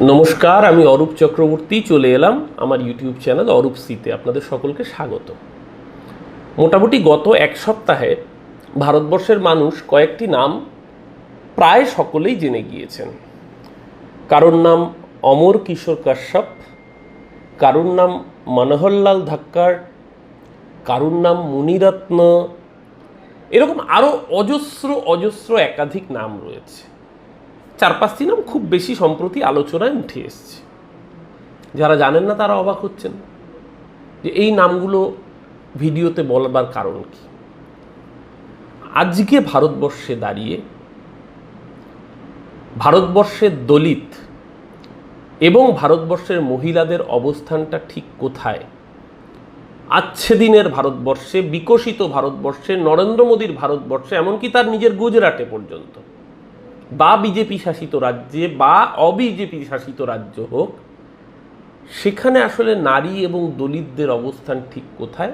নমস্কার, আমি অরূপ চক্রবর্তী, চলে এলাম আমার ইউটিউব চ্যানেল অরূপ সিতে। আপনাদের সকলকে স্বাগত। মোটামুটি গত এক সপ্তাহে ভারতবর্ষের মানুষ কয়েকটি নাম প্রায় সকলেই জেনে গিয়েছেন। কারোর নাম অমর কিশোর কাশ্যপ, কারোর নাম মনোহরলাল ধাক্কার, কারোর নাম মুনিরত্ন, এরকম আরও অজস্র অজস্র একাধিক নাম রয়েছে। চার পাঁচটি নাম খুব বেশি সম্প্রতি আলোচনায় উঠে এসছে। যারা জানেন না তারা অবাক হচ্ছেন যে এই নামগুলো ভিডিওতে বলবার কারণ কি। আজকে ভারতবর্ষে দাঁড়িয়ে ভারতবর্ষের দলিত এবং ভারতবর্ষের মহিলাদের অবস্থানটা ঠিক কোথায় আচ্ছে দিনের ভারতবর্ষে, বিকশিত ভারতবর্ষে, নরেন্দ্র মোদীর ভারতবর্ষে, এমনকি তার নিজের গুজরাটে পর্যন্ত। বা বিজেপি শাসিত রাজ্যে বা অবিজেপি শাসিত রাজ্য হোক, সেখানে আসলে নারী এবং দলিতদের অবস্থান ঠিক কোথায়?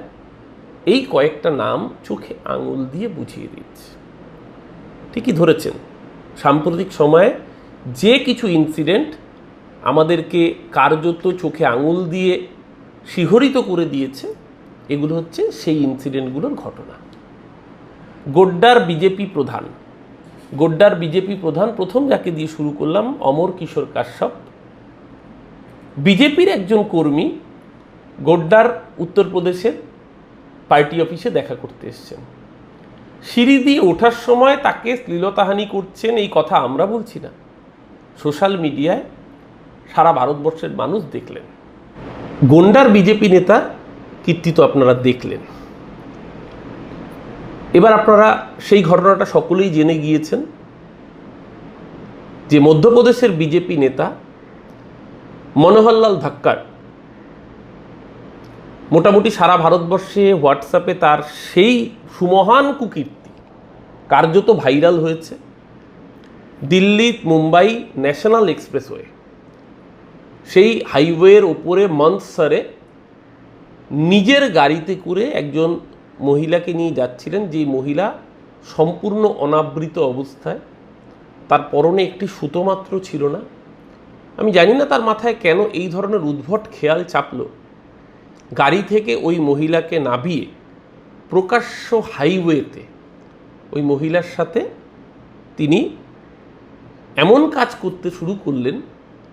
এই কয়েকটা নাম চোখে আঙুল দিয়ে বুঝিয়ে দিচ্ছে। ঠিকই ধরেছেন, সাম্প্রতিক সময়ে যে কিছু ইনসিডেন্ট আমাদেরকে কার্যত চোখে আঙুল দিয়ে শিহরিত করে দিয়েছে, এগুলো হচ্ছে সেই ইনসিডেন্টগুলোর ঘটনা। গোড্ডার বিজেপি প্রধান গোড্ডার বিজেপি প্রধান প্রথম যাকে দিয়ে শুরু করলাম, অমর কিশোর কাশ্যপ। বিজেপির একজন কর্মী গোড্ডার উত্তরপ্রদেশের পার্টি অফিসে দেখা করতে এসছেন। সিঁড়ি দিয়ে ওঠার সময় তাকে শ্লীলতাহানি করছেন, এই কথা আমরা বলছি না। সোশ্যাল মিডিয়ায় সারা ভারতবর্ষের মানুষ দেখলেন। গোন্ডার বিজেপি নেতা কীর্তিত আপনারা দেখলেন। এবার আপনারা সেই ঘটনাটা সকলেই জেনে গিয়েছেন যে মধ্যপ্রদেশের বিজেপি নেতা মনোহরলাল ধাক্কার মোটামুটি সারা ভারতবর্ষে হোয়াটসঅ্যাপে তার সেই সুমহান কুকীর্তি কার্যত ভাইরাল হয়েছে দিল্লি মুম্বাই ন্যাশনাল এক্সপ্রেসওয়ে। সেই হাইওয়ের ওপরে মন্থসরে নিজের গাড়িতে করে একজন মহিলাকে নিয়ে যাচ্ছিলেন যে মহিলা সম্পূর্ণ অনাবৃত অবস্থায়, তার পরনে একটি সুতো মাত্র ছিল না। আমি জানি না তার মাথায় কেন এই ধরনের উদ্ভট খেয়াল চাপল। গাড়ি থেকে ওই মহিলাকে নামিয়ে প্রকাশ্য হাইওয়েতে ওই মহিলার সাথে তিনি এমন কাজ করতে শুরু করলেন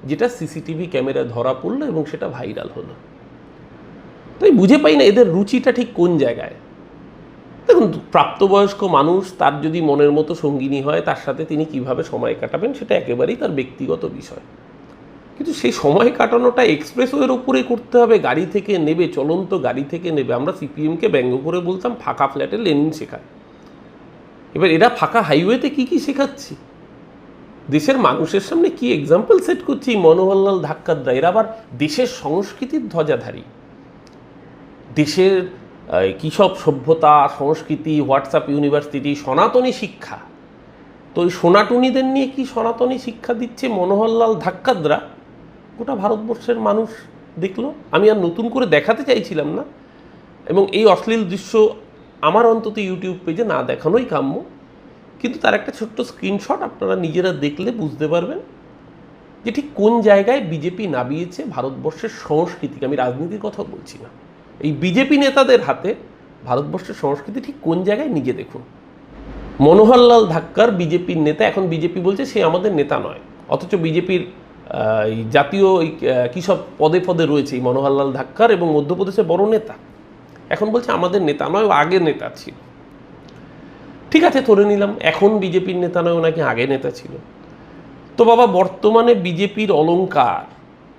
যেটা সিসিটিভি ক্যামেরায় ধরা পড়ল এবং সেটা ভাইরাল হলো। তাই বুঝে পাই না এদের রুচিটা ঠিক কোন জায়গায়। দেখুন, প্রাপ্তবয়স্ক মানুষ তার যদি মনের মতো সঙ্গিনী হয়, তার সাথে তিনি কীভাবে সময় কাটাবেন সেটা একেবারেই তার ব্যক্তিগত বিষয়। কিন্তু সেই সময় কাটানোটা এক্সপ্রেসওয়ের উপরে করতে হবে। গাড়ি থেকে নেবে, চলন্ত গাড়ি থেকে নেবে। আমরা সিপিএমকে ব্যঙ্গ করে বলতাম, ফাঁকা ফ্ল্যাটে লেনিন শেখায় এবার এরা ফাঁকা হাইওয়েতে কি কি শেখাচ্ছি? দেশের মানুষের সামনে কি এক্সাম্পল সেট করছি মনোহরলাল ধাক্কাদ্রা এরা আবার দেশের সংস্কৃতির ধ্বজাধারী। দেশের কী সব সভ্যতা, সংস্কৃতি, হোয়াটসঅ্যাপ ইউনিভার্সিটি, সনাতনী শিক্ষা? তো ওই সোনাটুনিদের নিয়ে কি সনাতনী শিক্ষা দিচ্ছে মনোহরলাল ধাক্কাদ্রা? গোটা ভারতবর্ষের মানুষ দেখল। আমি আর নতুন করে দেখাতে চাইছিলাম না। এবং এই অশ্লীল দৃশ্য আমার অন্তত ইউটিউব পেজে না দেখানোই কাম্য। কিন্তু তার একটা ছোট্ট স্ক্রিনশট আপনারা নিজেরা দেখলে বুঝতে পারবেন যে ঠিক কোন জায়গায় বিজেপি নামিয়েছে ভারতবর্ষের সংস্কৃতিকে। আমি রাজনীতির কথা বলছি না। এই বিজেপি নেতাদের হাতে ভারতবর্ষের সংস্কৃতি ঠিক কোন জায়গায় নিজে দেখুন। মনোহরলাল ধাক্কার বিজেপির নেতা, এখন বিজেপি বলছে সে আমাদের নেতা নয়। অথচ বিজেপির এই জাতীয় কী সব পদে পদে রয়েছে এই মনোহরলাল ধাক্কার এবং মধ্যপ্রদেশের বড় নেতা। এখন বলছে আমাদের নেতা নয়, ও নেতা ছিল। ঠিক আছে, ধরে নিলাম, এখন বিজেপির নেতা নয় ওনাকে আগে নেতা ছিল। তো বাবা, বর্তমানে বিজেপির অলঙ্কার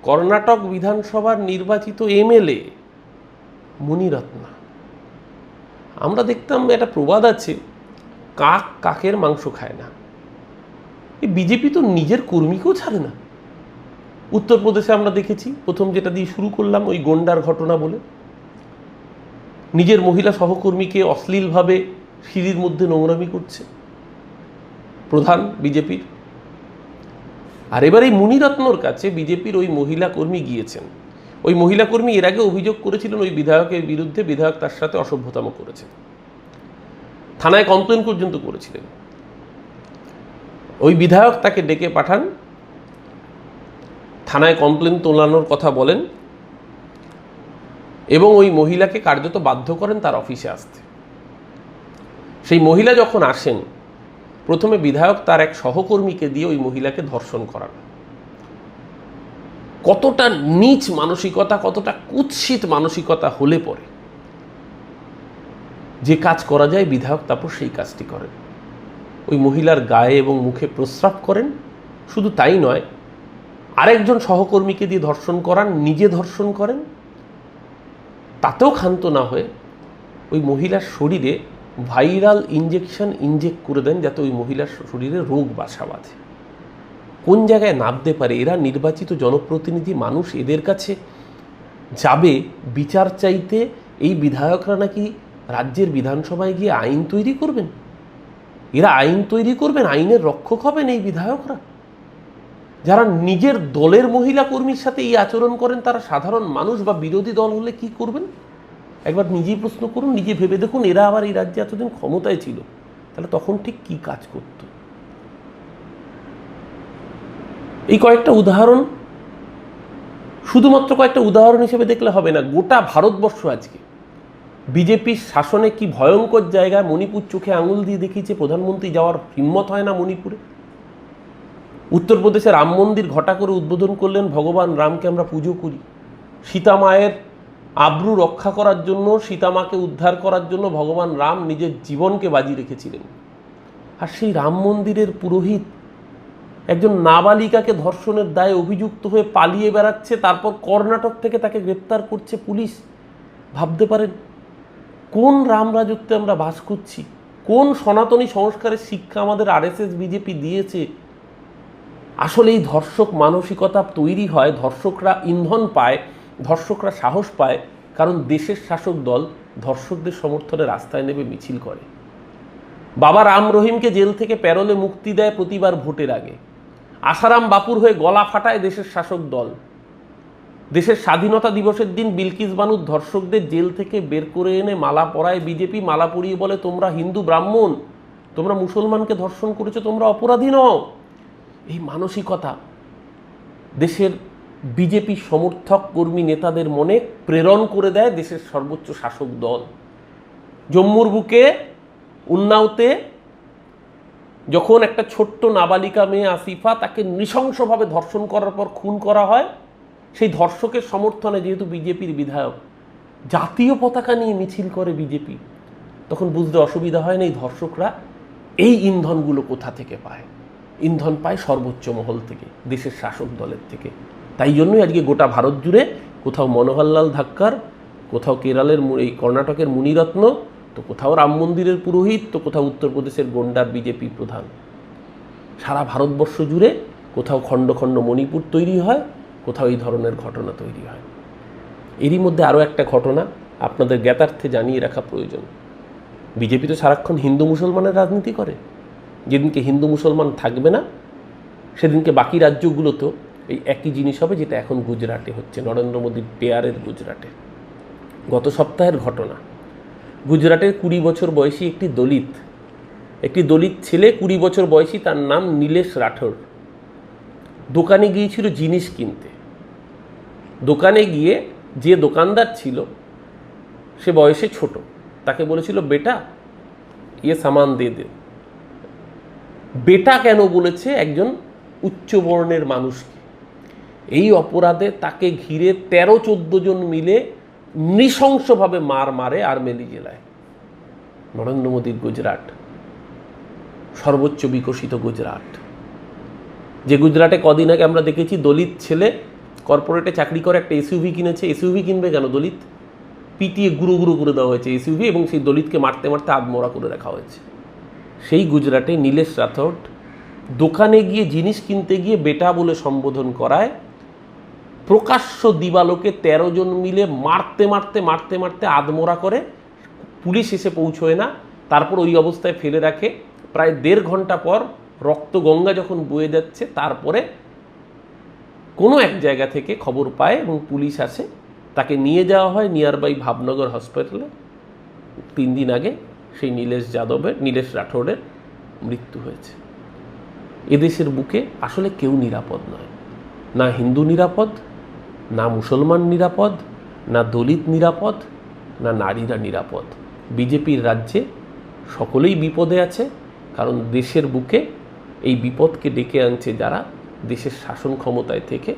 কর্ণাটক বিধানসভার নির্বাচিত এমএলএ মুনিরত্না। আমরা দেখতাম একটা প্রবাদ আছে, কাক কাকের মাংস খায় না। এই বিজেপি তো নিজের কর্মীকেও ছাড়ে না। উত্তরপ্রদেশে আমরা দেখেছি, প্রথম যেটা দিয়ে শুরু করলাম ওই গন্ডার ঘটনা বলে। নিজের মহিলা সহকর্মীকে অশ্লীলভাবে সিঁড়ির মধ্যে নোংরামি করছে প্রধান বিজেপির। আর এবার এই মুনিরত্নর কাছে বিজেপির ওই মহিলা কর্মী গিয়েছেন। ওই মহিলা কর্মী এর আগে অভিযোগ করেছিলেন ওই বিধায়কের বিরুদ্ধে, বিধায়ক তার সাথে অসভ্যতাম করেছে। থানায় কমপ্লেন পর্যন্ত করেছিলেন। ওই বিধায়ক তাকে ডেকে পাঠান, থানায় কমপ্লেন তোলানোর কথা বলেন এবং ওই মহিলাকে কার্যত বাধ্য করেন তার অফিসে আসতে। সেই মহিলা যখন আসেন, প্রথমে বিধায়ক তার এক সহকর্মীকে দিয়ে ওই মহিলাকে ধর্ষণ করান। কতটা নীচ মানসিকতা, কতটা কুৎসিত মানসিকতা হলে পরে যে কাজ করা যায়, বিধায়ক তারপর সেই কাজটি করেন। ওই মহিলার গায়ে এবং মুখে প্রস্রাব করেন। শুধু তাই নয়, আরেকজন সহকর্মীকে দিয়ে ধর্ষণ করান, নিজে ধর্ষণ করেন। তাতেও ক্ষান্ত না হয়ে ওই মহিলার শরীরে ভাইরাল ইঞ্জেকশন ইনজেক্ট করে দেন, যাতে ওই মহিলার শরীরে রোগ বাসা বাঁধে। কোন জায়গায় নামতে পারে? এরা নির্বাচিত জনপ্রতিনিধি মানুষ এদের কাছে যাবে? বিচার চাইতে এই বিধায়করা নাকি রাজ্যের বিধানসভায় গিয়ে আইন তৈরি করবেন? এরা আইন তৈরি করবেন, আইনের রক্ষক হবেন এই বিধায়করা। যারা নিজের দলের মহিলা কর্মীর সাথে এই আচরণ করেন, তারা সাধারণ মানুষ বা বিরোধী দল হলে কি করবেন? একবার নিজেই প্রশ্ন করুন, নিজে ভেবে দেখুন এরা আবার এই রাজ্যে এতদিন ক্ষমতায় ছিল। তাহলে তখন ঠিক কি কাজ করত? এই কয়েকটা উদাহরণ শুধুমাত্র কয়েকটা উদাহরণ হিসেবে দেখলে হবে না, গোটা ভারতবর্ষ আজকে। বিজেপির শাসনে কি ভয়ঙ্কর জায়গায় মণিপুর চোখে আঙুল দিয়ে দেখিয়েছে, প্রধানমন্ত্রী যাওয়ার হিম্মত হয় না মণিপুরে? উত্তরপ্রদেশে রাম মন্দির ঘটা করে উদ্বোধন করলেন ভগবান রামকে আমরা পুজো করি। সীতা মায়ের আব্রু রক্ষা করার জন্য সীতামাকে উদ্ধার করার জন্য ভগবান রাম নিজের জীবনকে বাজি রেখেছিলেন। আর সেই রাম মন্দিরের পুরোহিত একজন নাবালিকাকে ধর্ষণের দায়ে অভিযুক্ত হয়ে পালিয়ে বেড়াচ্ছে, তারপর কর্ণাটক থেকে তাকে গ্রেপ্তার করছে পুলিশ। ভাবতে পারেন, কোন রাম রাজত্বে আমরা বাস করছি? কোন সনাতনী সংস্কারের শিক্ষা আমাদের আরএসএস, বিজেপি দিয়েছে? আসলে এই ধর্ষক মানসিকতা তৈরি হয়, ধর্ষকরা ইন্ধন পায়, ধর্ষকরা সাহস পায়, কারণ দেশের শাসক দল ধর্ষকদের সমর্থনে রাস্তায় নেমে মিছিল করে। বাবা রাম রহিমকে জেল থেকে প্যারোলে মুক্তি দেয় প্রতিবার ভোটের আগে। আসারাম বাপুর হয়ে গলা ফাটায় দেশের শাসক দল। দেশের স্বাধীনতা দিবসের দিন বিলকিস বানুর ধর্ষকদের জেল থেকে বের করে এনে মালা পরায় বিজেপি, মালা পরিয়ে বলে, তোমরা হিন্দু ব্রাহ্মণ, তোমরা মুসলমানকে ধর্ষণ করেছ, তোমরা অপরাধী নও। এই মানসিকতা দেশের বিজেপি সমর্থক কর্মী নেতাদের মনে প্রেরণ করে দেয় দেশের সর্বোচ্চ শাসক দল। জম্মুর বুকে, উন্নাওতে যখন একটা ছোট্ট নাবালিকা মেয়ে আসিফা তাকে নৃশংসভাবে ধর্ষণ করার পর খুন করা হয়, সেই ধর্ষকের সমর্থনে যেহেতু বিজেপির বিধায়ক, জাতীয় পতাকা নিয়ে মিছিল করে বিজেপি, তখন বুঝতে অসুবিধা হয় না এই ধর্ষকরা এই ইন্ধনগুলো কোথা থেকে পায়? ইন্ধন পায় সর্বোচ্চ মহল থেকে, দেশের শাসক দলের থেকে। তাই জন্যই আজকে গোটা ভারত জুড়ে কোথাও মনোহরলাল ধাক্কার, কোথাও কেরালের এই কর্ণাটকের মুনিরত্ন তো কোথাও রাম মন্দিরের পুরোহিত, তো কোথাও উত্তরপ্রদেশের গন্ডার বিজেপি প্রধান। সারা ভারতবর্ষ জুড়ে কোথাও খণ্ড খণ্ড মণিপুর তৈরি হয়, কোথাও এই ধরনের ঘটনা তৈরি হয়। এরই মধ্যে আরও একটা ঘটনা আপনাদের জ্ঞাতার্থে জানিয়ে রাখা প্রয়োজন। বিজেপি তো সারাক্ষণ হিন্দু মুসলমানের রাজনীতি করে। যেদিনকে হিন্দু মুসলমান থাকবে না, সেদিনকে বাকি রাজ্যগুলোতেও এই একই জিনিস হবে যেটা এখন গুজরাটে হচ্ছে, নরেন্দ্র মোদীর পেয়ারের গুজরাটে। গত সপ্তাহের ঘটনা। গুজরাটের কুড়ি বছর বয়সী একটি দলিত একটি দলিত ছেলে কুড়ি বছর বয়সী, তার নাম নীলেশ রাঠোর। দোকানে গিয়েছিল জিনিস কিনতে। দোকানে গিয়ে যে দোকানদার ছিল, সে বয়সে ছোট, তাকে বলেছিল, বেটা ইয়ে সামান দিয়ে দে। বেটা কেন বলেছে? একজন উচ্চ বর্ণের মানুষকে। এই অপরাধে তাকে ঘিরে তেরো চোদ্দ জন মিলে নৃশংসভাবে মার মারে আরমেলি জেলায়। নরেন্দ্র মোদীর গুজরাট, সর্বোচ্চ বিকশিত গুজরাট। যে গুজরাটে কদিন আগে আমরা দেখেছি দলিত ছেলে কর্পোরেটে চাকরি করে একটা এসইউভি কিনেছে। এসইউভি কিনবে কেন? দলিত পিটিয়ে গুঁড়ো গুঁড়ো করে দেওয়া হয়েছে এসইউভি এবং সেই দলিতকে মারতে মারতে আদমরা করে রাখা হয়েছে। সেই গুজরাটে নীলেশ রাথোড দোকানে গিয়ে জিনিস কিনতে গিয়ে বেটা বলে সম্বোধন করায় প্রকাশ্য দিবালোকে তেরো জন মিলে মারতে মারতে মারতে মারতে আদমরা করে, পুলিশ এসে পৌঁছয় না, তারপর ওই অবস্থায় ফেলে রাখে। প্রায় দেড় ঘণ্টা পর রক্ত গঙ্গা যখন বয়ে যাচ্ছে, তারপরে কোনো এক জায়গা থেকে খবর পায় এবং পুলিশ আসে। তাকে নিয়ে যাওয়া হয় নিয়ারবাই ভাবনগর হসপিটালে। তিন দিন আগে সেই নীলেশ যাদবের, নীলেশ রাঠোরের মৃত্যু হয়েছে। এদেশের বুকে আসলে কেউ নিরাপদ নয়। না হিন্দু নিরাপদ না মুসলমান নিরাপদ, না দলিত নিরাপদ, না নারীরা নিরাপদ। বিজেপির রাজ্যে সকলেই বিপদে আছে, কারণ দেশের বুকে এই বিপদকে ডেকে আনছে যারা দেশের শাসন ক্ষমতায় থেকে,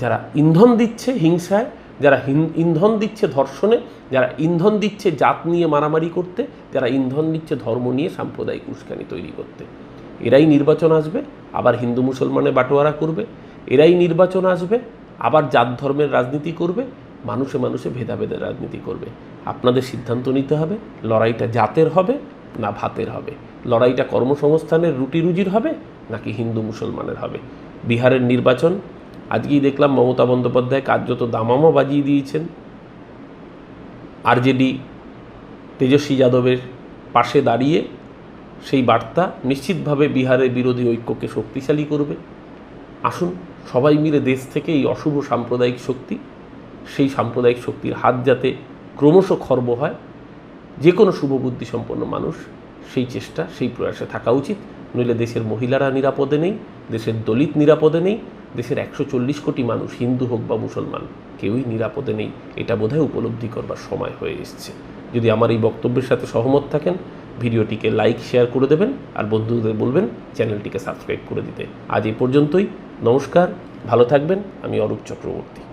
যারা ইন্ধন দিচ্ছে হিংসায়, যারা ইন্ধন দিচ্ছে ধর্ষণে, যারা ইন্ধন দিচ্ছে জাত নিয়ে মারামারি করতে, যারা ইন্ধন দিচ্ছে ধর্ম নিয়ে সাম্প্রদায়িক উস্কানি তৈরি করতে। এরাই নির্বাচন আসবে, আবার হিন্দু মুসলমানে বাটোয়ারা করবে, এরাই নির্বাচন আসবে। আবার জাত ধর্মের রাজনীতি করবে, মানুষে মানুষে ভেদাভেদের রাজনীতি করবে। আপনাদের সিদ্ধান্ত নিতে হবে, লড়াইটা জাতের হবে না ভাতের হবে। লড়াইটা কর্মসংস্থানের রুটি রুজির হবে নাকি হিন্দু মুসলমানের হবে? বিহারের নির্বাচন, আজকেই দেখলাম মমতা বন্দ্যোপাধ্যায় কার্যত দামামা বাজিয়ে দিয়েছেন। আরজেডি তেজস্বী যাদবের পাশে দাঁড়িয়ে সেই বার্তা নিশ্চিতভাবে বিহারের বিরোধী ঐক্যকে শক্তিশালী করবে। আসুন সবাই মিলে দেশ থেকে এই অশুভ সাম্প্রদায়িক শক্তি, সেই সাম্প্রদায়িক শক্তির হাত যাতে ক্রমশ খর্ব হয়, যে কোনো শুভবুদ্ধি সম্পন্ন মানুষ সেই চেষ্টা, সেই প্রয়াসে থাকা উচিত। নইলে দেশের মহিলারা নিরাপদে নেই, দেশের দলিত নিরাপদে নেই, দেশের একশো চল্লিশ কোটি মানুষ হিন্দু হোক বা মুসলমান, কেউই নিরাপদে নেই। এটা বোধহয় উপলব্ধি করবার সময় হয়ে এসছে। যদি আমার এই বক্তব্যের সাথে সহমত থাকেন, ভিডিওটিকে লাইক, শেয়ার করে দেবেন, আর বন্ধুদের বলবেন, চ্যানেলটিকে সাবস্ক্রাইব করে দিতে। আজ এই পর্যন্তই। নমস্কার ভালো থাকবেন আমি অরূপ চক্রবর্তী।